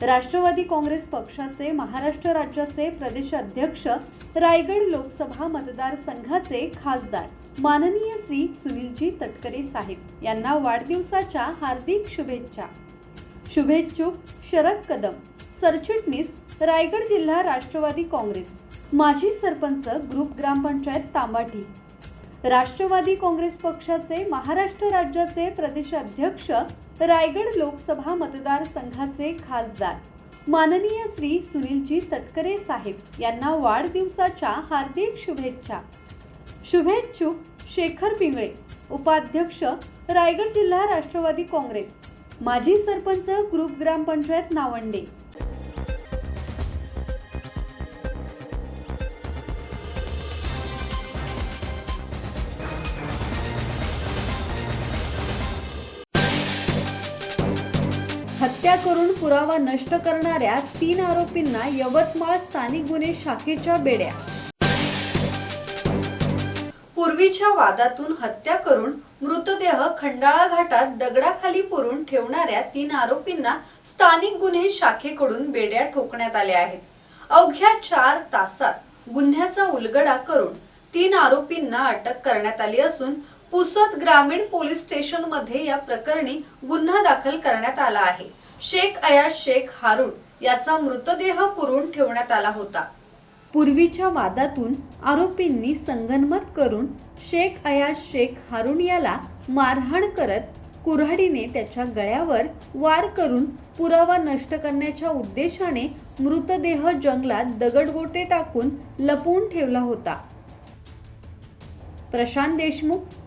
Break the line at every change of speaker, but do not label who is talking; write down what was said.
राष्ट्रवादी काँग्रेस पक्षाचे महाराष्ट्र राज्याचे प्रदेश अध्यक्ष रायगड लोकसभा मतदारसंघाचे खासदार माननीय श्री सुनीलजी तटकरे साहेब यांना वाढदिवसाच्या हार्दिक शुभेच्छा. शुभेच्छुक शरद कदम सरचिटणीस रायगड जिल्हा राष्ट्रवादी काँग्रेस माजी सरपंच ग्रुप ग्रामपंचायत तांबाटी. राष्ट्रवादी काँग्रेस पक्षाचे महाराष्ट्र राज्याचे प्रदेश अध्यक्ष रायगड लोकसभा मतदारसंघाचे खासदार. माननीय श्री सुनीलजी तटकरे साहेब यांना वाढदिवसाच्या हार्दिक शुभेच्छा. शुभेच्छुक शेखर पिंगळे उपाध्यक्ष रायगड जिल्हा राष्ट्रवादी काँग्रेस. माजी सरपंच ग्रुप ग्रामपंचायत नावंडे. हत्या करून पुरावा नष्ट करणाऱ्या तीन आरोपींना यवतमाळ स्थानिक गुन्हे शाखेच्या बेड्या. पूर्वीच्या वादातून हत्या करून मृतदेह खंडाळा घाटात दगडाखाली पुरून ठेवणाऱ्या तीन आरोपींना स्थानिक गुन्हे शाखेकडून बेड्या ठोकण्यात आल्या आहेत. अवघ्या चार तासात गुन्ह्याचा उलगडा करून तीन आरोपींना अटक करण्यात आली असून पुसद ग्रामीण पोलीस स्टेशनमध्ये या प्रकरणी गुन्हा दाखल करण्यात आला आहे. शेख अयाज शेख हारून याचा मृतदेह पुरून ठेवण्यात आला होता. पूर्वीच्या वादातून आरोपींनी संगनमत करून शेख अयाज शेख हारून याला मारहाण करत कुऱ्हाडीने त्याच्या गळ्यावर वार करून पुरावा नष्ट करण्याच्या उद्देशाने मृतदेह जंगलात दगडगोटे टाकून लपवून ठेवला होता. प्रशांत देशमुख